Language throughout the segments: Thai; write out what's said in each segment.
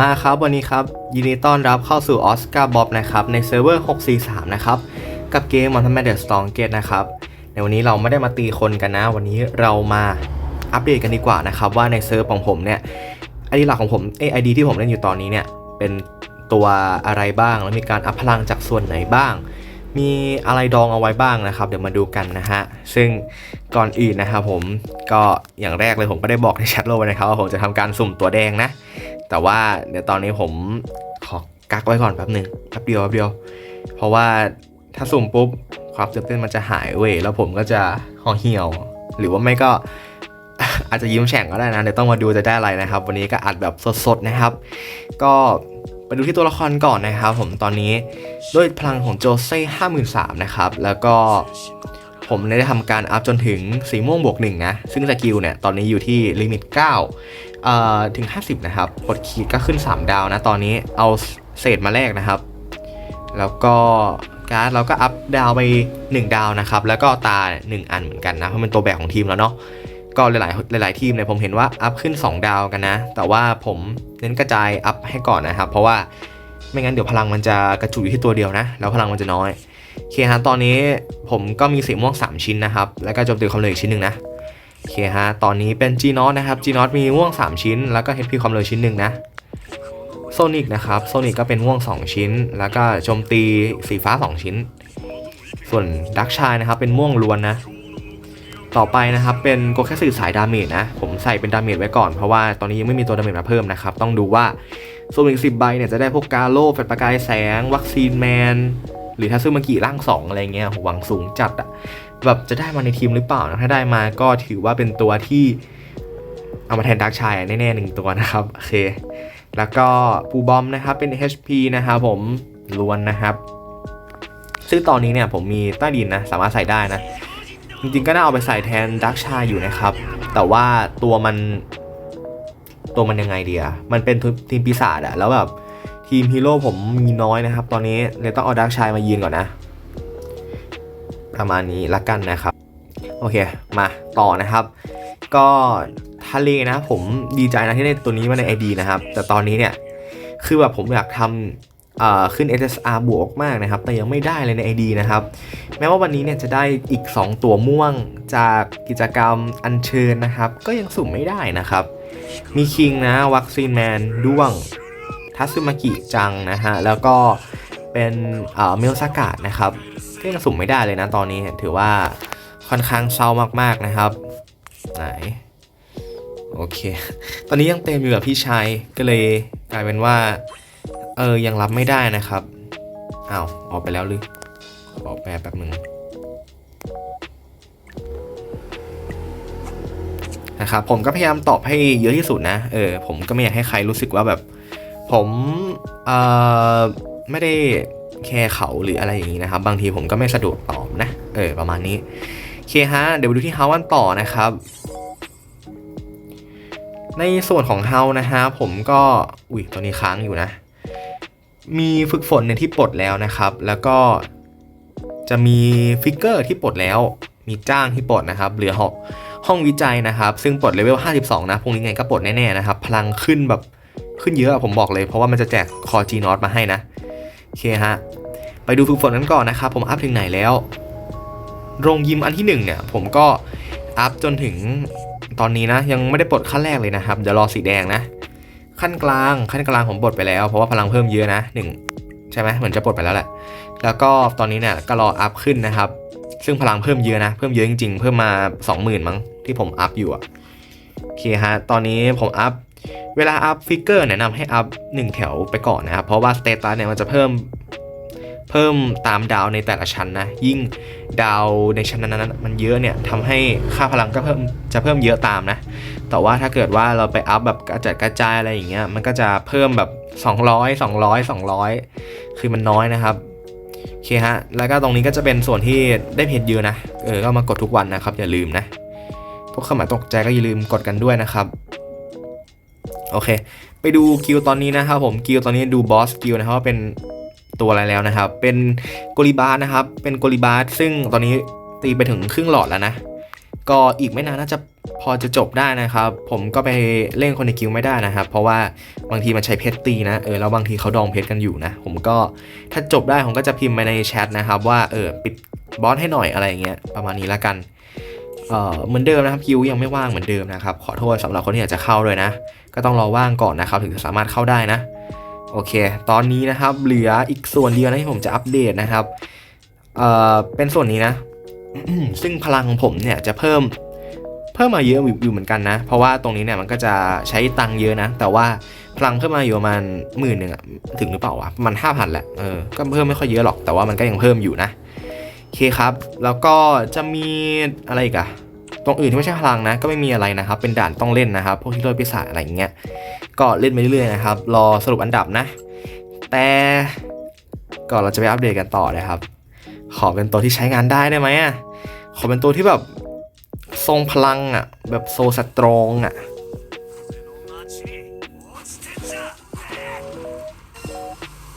มาครับวันนี้ครับ ยินดีต้อนรับเข้าสู่ออสการ์บ๊อบนะครับ ในเซิร์ฟเวอร์ 643 นะครับ กับเกม Mortal Kombat The Strongest นะครับ ในวันนี้เราไม่ได้มาตีคนกันนะ วันนี้เรามาอัปเดตกันดีกว่านะครับ ว่าในเซิร์ฟของผมเนี่ยไอดีหลักของผมเอไอดีที่ผมเล่นอยู่ตอนนี้เนี่ย เป็นตัวอะไรบ้างแล้วมีการอัพพลังจากส่วนไหนบ้าง มีอะไรดองเอาไว้บ้างนะครับ เดี๋ยวมาดูกันนะฮะซึ่งก่อนอื่นนะครับผมก็อย่างแรกเลยผมก็ได้บอกในแชทโลกไว้นะครับว่าผมจะทำการสุ่มตัวแดงนะ แต่ว่าเดี๋ยวตอนนี้ผมขอกักไว้ก่อนแป๊บหนึ่งแป๊บเดียวแป๊บเดียว เพราะว่าถ้าสุ่มปุ๊บความตื่นเต้นมันจะหายเว้ยแล้วผมก็จะห่อเหี่ยว หรือว่าไม่ก็อาจจะยิ้มแฉ่งก็ได้นะเดี๋ยวต้องมาดูจะได้อะไรนะครับ วันนี้ก็อัดแบบสดๆนะครับ ก็ไปดูที่ตัวละครก่อนนะครับ ผมตอนนี้ด้วยพลังของโจเซ่ห้าหมื่นสามนะครับ แล้วก็ผมได้ทำการอัพจนถึงสีม่วงบวกหนึ่งนะ ซึ่งสกิลเนี่ย ตอนนี้อยู่ที่ลิมิต9เอ่อ ถึง 50 นะครับกดขีดก็ขึ้น 3 ดาวนะตอนนี้เอาเศษมาแลกนะครับ แล้วก็การ์ดเราก็อัพดาวไป 1 ดาวนะครับ แล้วก็ตา 1 อันเหมือนกันนะ เพราะเป็นตัวแบกของทีมแล้วเนาะก็หลาย ๆ หลาย ๆ ทีมเนี่ยผมเห็นว่าอัพขึ้น 2 ดาวกันนะ แต่ว่าผมเน้นกระจายอัพให้ก่อนนะครับ เพราะว่าไม่งั้นเดี๋ยวพลังมันจะกระจุกอยู่ที่ตัวเดียวนะ แล้วพลังมันจะน้อยโอเคฮะตอนนี้ผมก็มีสีม่วง 3 ชิ้นนะครับ แล้วก็โจมตีความเร็วอีกชิ้นหนึ่งนะ เคฮะ ตอนนี้เป็น G n o t นะครับ G n o t มีม่วง 3 ชิ้น แล้วก็ HP ความเร็วชิ้นหนึ่งนะโซนิกนะครับโซนิกก็เป็นม่วง 2 ชิ้น แล้วก็โจมตีสีฟ้า 2 ชิ้น ส่วนดักชายนะครับเป็นม่วงล้วนนะ ต่อไปนะครับเป็นโกแคสึสายดาเมจนะ ผมใส่เป็นดาเมจไว้ก่อน เพราะว่าตอนนี้ยังไม่มีตัวดาเมจมาเพิ่มนะครับ ต้องดูว่าโซนิกสิบใบเนี่ยจะได้พวกกาโลแฟลชประกายแสง วัคซีนแมน หรือถ้าซื้อมากี่ร่าง2อะไรเงี้ยหวังสูงจัดอะ แบบจะได้มาในทีมหรือเปล่านะถ้าได้มาก็ถือว่าเป็นตัวที่เอามาแทนดักชายแน่ๆหนึ่งตัวนะครับโอเค แล้วก็ปูบอมนะครับเป็น HP นะครับผมล้วนนะครับ ซึ่งตอนนี้เนี่ยผมมีใต้ดินนะสามารถใส่ได้นะ จริงๆก็น่าเอาไปใส่แทนดักชายอยู่นะครับ แต่ว่าตัวมันตัวมันยังไงเดียมันเป็นทีมปีศาจอะแล้วแบบทีมฮีโร่ผมมีน้อยนะครับ ตอนนี้เลยต้องเอาดักชายมายืนก่อนนะ ประมาณนี้ละกันนะครับ โอเค มาต่อนะครับ ก็ทะเลนะผมดีใจนะที่ได้ตัวนี้มาใน ID นะครับ แต่ตอนนี้เนี่ย คือแบบผมอยากทำเอ่อขึ้น SSR บวกมากนะครับ แต่ยังไม่ได้เลยใน ID นะครับ แม้ว่าวันนี้เนี่ยจะได้อีก 2 ตัวม่วงจากกิจกรรมอัญเชิญนะครับ ก็ยังสุ่มไม่ได้นะครับ มีคิงนะ วัคซีนแมนด้วง ทัซึมากิจังนะฮะ แล้วก็เป็นเอ่อเมลซากาดนะครับ ก็ยังสุ่มไม่ได้เลยนะตอนนี้ถือว่าค่อนข้างเศร้ามากๆนะครับ ไหน โอเค ตอนนี้ยังเต็มอยู่กับพี่ชายก็เลยกลายเป็นว่า เออยังรับไม่ได้นะครับอ้าวออกไปแล้วหรือขอแปแป๊บหนึ่งนะครับผมก็พยายามตอบให้เยอะที่สุดนะ เออผมก็ไม่อยากให้ใครรู้สึกว่าแบบ ผมเอ่อไม่ได้ แคร์เขาหรืออะไรอย่างนี้นะครับ บางทีผมก็ไม่สะดวกตอบนะ เออ ประมาณนี้โอเคฮะ เดี๋ยวไปดูที่เฮาวันต่อนะครับ ในส่วนของเฮานะฮะผมก็ อุ้ยตัวนี้ค้างอยู่นะ มีฝึกฝนเนี่ยที่ปลดแล้วนะครับ แล้วก็จะมีฟิกเกอร์ที่ปลดแล้ว มีจ้างที่ปลดนะครับ เหลือหอห้องวิจัยนะครับ ซึ่งปลดเลเวล 52 นะพวกนี้ไงก็ปลดแน่ๆนะครับ พลังขึ้นแบบขึ้นเยอะอะผมบอกเลย เพราะว่ามันจะแจกคอจีนอตมาให้นะ โอเคฮะ ไปดูฝึกฝนกันก่อนนะครับ ผมอัพถึงไหนแล้ว โรงยิมอันที่หนึ่งเนี่ยผมก็อัพจนถึงตอนนี้นะ ยังไม่ได้ปลดขั้นแรกเลยนะครับ เดี๋ยวรอสีแดงนะ ขั้นกลางขั้นกลางผมปลดไปแล้ว เพราะว่าพลังเพิ่มเยอะนะหนึ่งใช่ไหมเหมือนจะปลดไปแล้วแหละ แล้วก็ตอนนี้เนี่ยก็รออัพขึ้นนะครับ ซึ่งพลังเพิ่มเยอะนะ เพิ่มเยอะจริงๆ เพิ่มมา 20,000 มั้งที่ผมอัพอยู่อะโอเคฮะ ตอนนี้ผมอัพ เวลาอัพฟิกเกอร์แนะนำให้อัพ1แถวไปก่อนนะครับ เพราะว่าสเตตัสเนี่ยมันจะเพิ่มเพิ่มตามดาวในแต่ละชั้นนะ ยิ่งดาวในชั้นนั้นๆมันเยอะเนี่ยทำให้ค่าพลังก็เพิ่มจะเพิ่มเยอะตามนะ แต่ว่าถ้าเกิดว่าเราไปอัพแบบกระจัดกระจายอะไรอย่างเงี้ยมันก็จะเพิ่มแบบ 200 200 200 คือมันน้อยนะครับโอเคฮะแล้วก็ตรงนี้ก็จะเป็นส่วนที่ได้เพจเยอะนะเออก็มากดทุกวันนะครับอย่าลืมนะพวกข้ามาตกใจก็อย่าลืมกดกันด้วยนะครับ โอเค ไปดูกิลตอนนี้นะครับผมกิลตอนนี้ดูบอสกิลนะครับว่าเป็นตัวอะไรแล้วนะครับ เป็นโกลิบาร์นะครับ เป็นโกลิบาร์ซึ่งตอนนี้ตีไปถึงครึ่งหลอดแล้วนะ ก็อีกไม่นานน่าจะพอจะจบได้นะครับ ผมก็ไปเล่นคนในกิลไม่ได้นะครับ เพราะว่าบางทีมันใช้เพชรตีนะ เออ แล้วบางทีเขาดองเพชรกันอยู่นะ ผมก็ถ้าจบได้ผมก็จะพิมพ์ไปในแชทนะครับว่า เออ ปิดบอสให้หน่อยอะไรอย่างเงี้ย ประมาณนี้ละกัน เออเหมือนเดิมนะครับคิวยังไม่ว่างเหมือนเดิมนะครับ ขอโทษสำหรับคนที่อยากจะเข้าด้วยนะ ก็ต้องรอว่างก่อนนะครับ ถึงจะสามารถเข้าได้นะ โอเค ตอนนี้นะครับ เหลืออีกส่วนเดียวนะที่ผมจะอัปเดตนะครับ เอ่อ เป็นส่วนนี้นะ ซึ่งพลังของผมเนี่ยจะเพิ่ม เพิ่มมาเยอะอยู่เหมือนกันนะ เพราะว่าตรงนี้เนี่ยมันก็จะใช้ตังเยอะนะ แต่ว่าพลังเพิ่มมาอยู่ประมาณหมื่นหนึ่งอะถึงหรือเปล่าวะ มันห้าพันแหละ เออ ก็เพิ่มไม่ค่อยเยอะหรอก แต่ว่ามันก็ยังเพิ่มอยู่นะ โอเคครับ แล้วก็จะมีอะไรอีกอะ ตรงอื่นที่ไม่ใช่พลังนะ ก็ไม่มีอะไรนะครับ เป็นด่านต้องเล่นนะครับ พวกที่โรยปีศาจอะไรอย่างเงี้ย ก็เล่นไปเรื่อยๆนะครับ รอสรุปอันดับนะ แต่ก่อนเราจะไปอัปเดตกันต่อนะครับ ขอเป็นตัวที่ใช้งานได้ได้ไหมอะ ขอเป็นตัวที่แบบทรงพลังอะ แบบโซสตรองอะ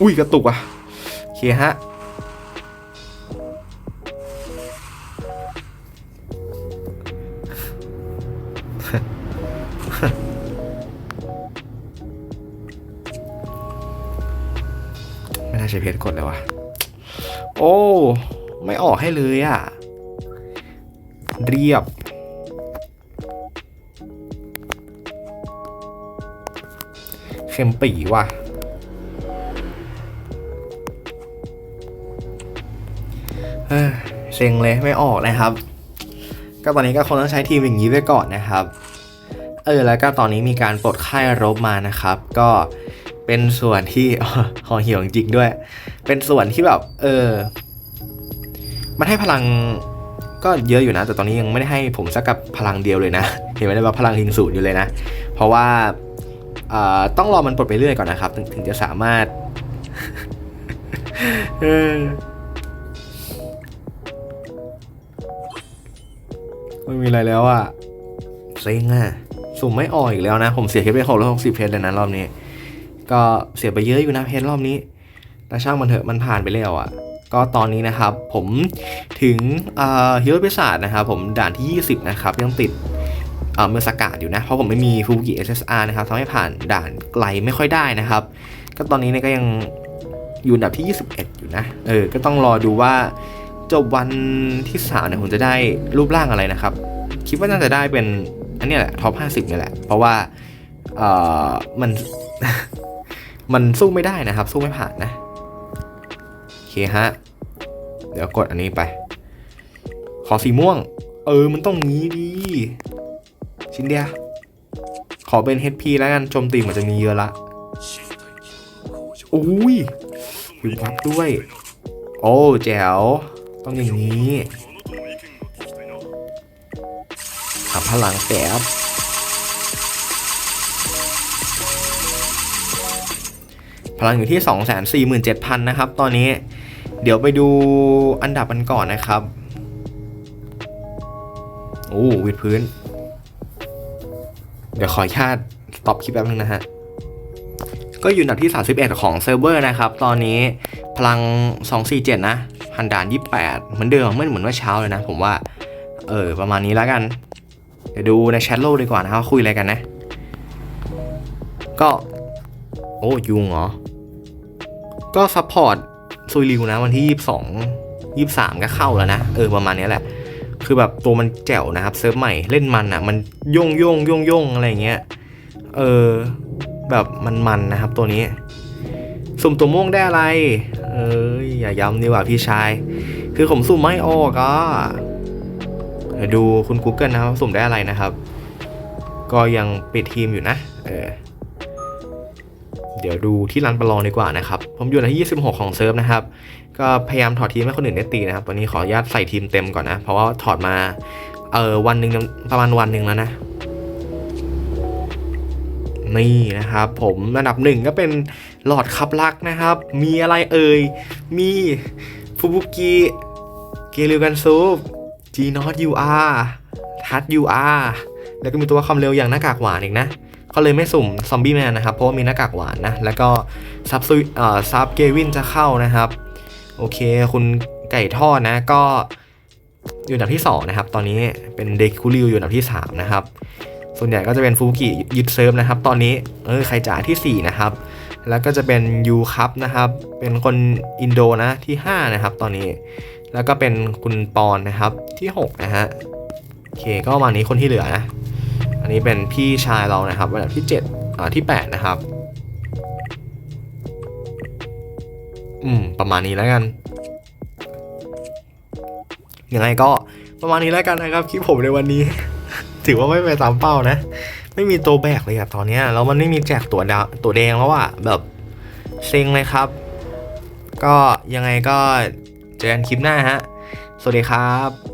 อุ้ยกระตุกอะโอเคฮะ ไม่น่าใช่เพจกดเลยวะ โอ้ ไม่ออกให้เลยอะ เรียบ เข็มปีว่ะ เฮ้ยเซ็งเลยไม่ออกนะครับ ก็ตอนนี้ก็คงต้องใช้ทีมอย่างนี้ไว้ก่อนนะครับ เออแล้วก็ตอนนี้มีการปลดค่ายรบมานะครับ ก็ เป็นส่วนที่หอเหี่ยวจริงด้วย เป็นส่วนที่แบบ เออ มันให้พลังก็เยอะอยู่นะ แต่ตอนนี้ยังไม่ได้ให้ผมสักกับพลังเดียวเลยนะ เห็นไหมได้ว่าพลังทิงศูนย์อยู่เลยนะ เพราะว่าต้องรอมันปลดไปเรื่อยก่อนนะครับถึงถึงจะสามารถไม่มีอะไรแล้วอะเซ็งอะสุ่มไม่ออกอีกแล้วนะ ผมเสียเพชรไปหกร้อยหกสิบเพชรเลยนะรอบนี้ ก็เสียไปเยอะอยู่นะเพชรรอบนี้แต่ช่างมันเถอะมันผ่านไปแล้วอะก็ตอนนี้นะครับผมถึงฮิโรปิศาสนะครับผมด่านที่ 20 นะครับยังติดเมือสกาดอยู่นะ เพราะผมไม่มีฟูกิ SSR นะครับทำให้ผ่านด่านไกลไม่ค่อยได้นะครับ ก็ตอนนี้เนี่ยก็ยังอยู่อันดับที่ 21 อยู่นะเออก็ต้องรอดูว่าจบวันที่3เนี่ยผมจะได้รูปร่างอะไรนะครับ คิดว่าน่าจะได้เป็นอันนี้แหละท็อป 50 นี่แหละ เพราะว่าเออมัน มันสู้ไม่ได้นะครับ สู้ไม่ผ่านนะโอเคฮะ เดี๋ยวกดอันนี้ไป ขอสีม่วง เออ มันต้องงี้ดีชิ้นเดียว ขอเป็น HP แล้วกัน โจมตีมันจะมีเยอะละอุ้ยวิบวับด้วย โอ้แจ๋ว ต้องอย่างนี้ขับพลังแสบ พลังอยู่ที่ 247,000 นะครับ ตอนนี้เดี๋ยวไปดูอันดับกันก่อนนะครับโอ้วิดพื้น เดี๋ยวขออนุญาตสต็อปคลิปแป๊บนึงนะฮะ ก็อยู่อันดับที่ 31 ของเซิร์ฟเวอร์นะครับ ตอนนี้พลัง 247 นะพันด่าน 28 เหมือนเดิมไม่เหมือนเมื่อเช้าเลยนะ ผมว่า เออ ประมาณนี้แล้วกัน เดี๋ยวดูในแชทโลกดีกว่านะครับว่าคุยอะไรกันนะ ก็ โอ้ยุงเหรอ ก็ซัพพอร์ตซุยริวนะวันที่ 22 23 ก็เข้าแล้วนะ เออประมาณนี้แหละ คือแบบตัวมันแจ๋วนะครับเซิร์ฟใหม่เล่นมันอะ มันโยงโยงโยงโยงอะไรเงี้ย เออแบบมันมันนะครับตัวนี้ สุ่มตัวม่วงได้อะไร เอ้ยอย่าย้ำดีกว่าพี่ชาย คือผมสุ่มไม่ออกอะดูคุณ Google นะครับสุ่มได้อะไรนะครับ ก็ยังปิดทีมอยู่นะ เออ เดี๋ยวดูที่รันประลองดีกว่านะครับ ผมอยู่ในที่ 26 ของเซิร์ฟนะครับ ก็พยายามถอดทีมให้คนอื่นได้ตีนะครับตอนนี้ขออนุญาตใส่ทีมเต็มก่อนนะ เพราะว่าถอดมา เออวันหนึ่งประมาณวันหนึ่งแล้วนะ นี่นะครับ ผมอันดับหนึ่งก็เป็นหลอดคับลักนะครับ มีอะไรเอ่ย มีฟูบุกิเกลิวกันซูปจีนอตยูอาร์ทัดยูอาร์แล้วก็มีตัวความเร็วอย่างหน้ากากหวานอีกนะ ก็เลยไม่สุ่มซอมบี้แมนนะครับ เพราะว่ามีหน้ากากหวานนะ แล้วก็ซับซุยเอ่อซับเกวินจะเข้านะครับ โอเค คุณไก่ทอดนะ ก็อยู่อันดับที่ 2 นะครับ ตอนนี้เป็นเด็กคูริวอยู่อันดับที่ 3 นะครับ ส่วนใหญ่ก็จะเป็นฟูกิยึดเซิร์ฟนะครับ ตอนนี้เออใครจ่าที่ 4 นะครับ แล้วก็จะเป็นยูคัพนะครับ เป็นคนอินโดนะที่ 5 นะครับ ตอนนี้ แล้วก็เป็นคุณปอนนะครับที่ 6 นะฮะ โอเค ก็มานี้คนที่เหลือนะ นี้เป็นพี่ชายเรานะครับอันดับที่7อ่าที่8นะครับ อืม ประมาณนี้แล้วกัน ยังไงก็ประมาณนี้แล้วกันนะครับคลิปผมในวันนี้ ถือว่าไม่ไปตามเป้านะ ไม่มีตัวแบกเลยอะตอนนี้แล้วมันไม่มีแจกตัวดาตัวแดงแล้วอะแบบเซ็งเลยครับ ก็ยังไงก็เจอกันคลิปหน้าฮะ สวัสดีครับ